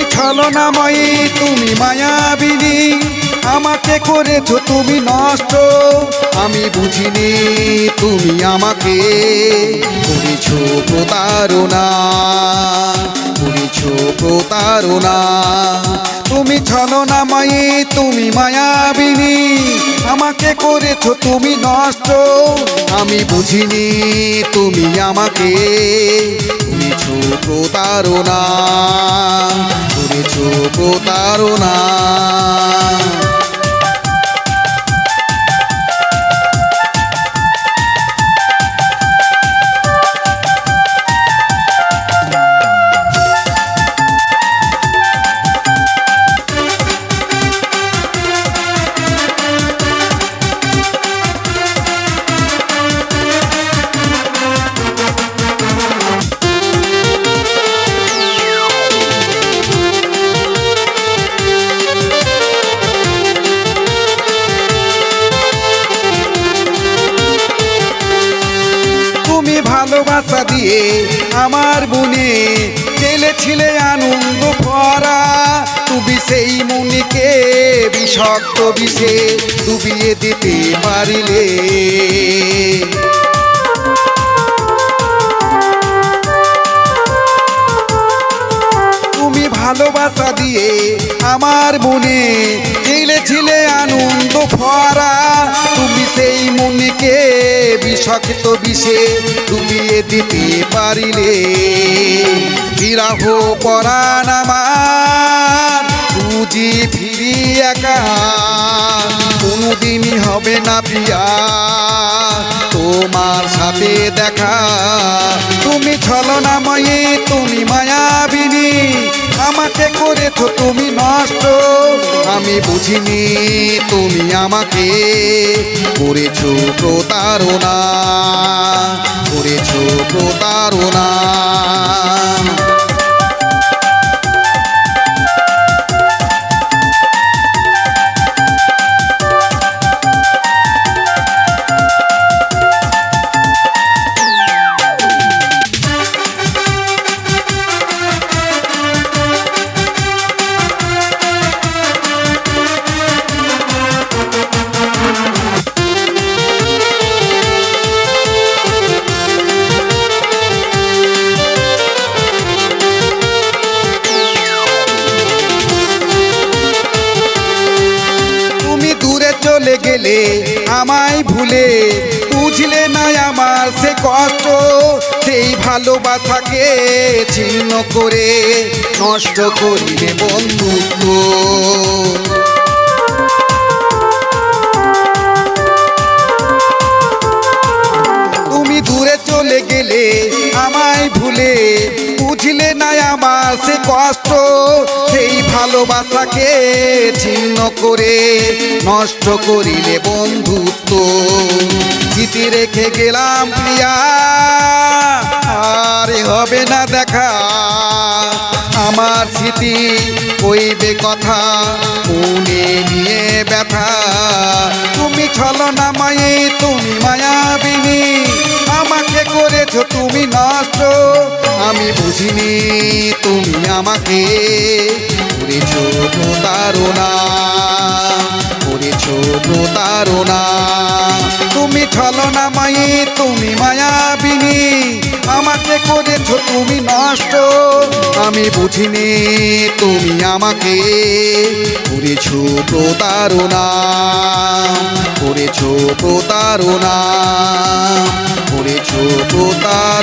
ছলনাময়ী তুমি মায়াবিনী। আমাকে করেছ তুমি নষ্ট, আমি বুঝিনি তুমি আমাকে। করেছ প্রতারণা করেছ প্রতারণা। তুমি ছলনাময়ী তুমি মায়াবিনী। আমাকে করেছ তুমি নষ্ট। আমি বুঝিনি তুমি আমাকে করেছ প্রতারণা। তার প্রতারণা। তুমি ভালোবাসা দিয়ে আমার মনে চেলেছিলে আনন্দ ভরা। তুমি সেই মনিকে বিষাক্ত বিষে ডুবিয়ে দিতে পারিলে। তুমি ভালোবাসা দিয়ে আমার মনে চেলেছিলে আনন্দ ভরা। সেই মনিকে বিষাক্ত বিষে ডুবিয়ে দিতে পারিলে। বিরাহ পরাণ আমার, বুঝি ফিরি একা। কোনোদিনই হবে না পিয়া তোমার সাথে দেখা। তুমি ছলনাময়ী, তুমি মায়াবিনী আমাকে করেছ তুমি নষ্ট। আমি বুঝিনি তুমি আমাকে করেছ প্রতারণা করেছ প্রতারণা। চলে গেলে, আমায় ভুলে। বুঝলে না আমার সে কষ্ট সেই ভালোবাসাকে ছিন্ন করে নষ্ট করিলে বন্ধুত্ব। তুমি দূরে চলে গেলে সে কষ্ট, সেই ভালোবাসাকে ছিন্ন করে নষ্ট করিলে বন্ধুত্ব। স্মৃতি রেখে গেলাম প্রিয়া, আর হবে না দেখা। আমার স্মৃতি কইবে কথা, মনে নিয়ে ব্যথা। তুমি ছলো না মায়ে, তুমি মায়াবিনী, আমাকে করেছ তুমি নষ্ট। আমি বুঝিনি তুমি আমাকে। করেছ প্রতারণা করেছ প্রতারণা তুমি ছলনা মায়ে তুমি মায়াবিনী। আমাকে করেছ তুমি নষ্ট। আমি বুঝিনি তুমি আমাকে করেছ প্রতারণা। করেছ প্রতারণা। করেছ প্রতারণা।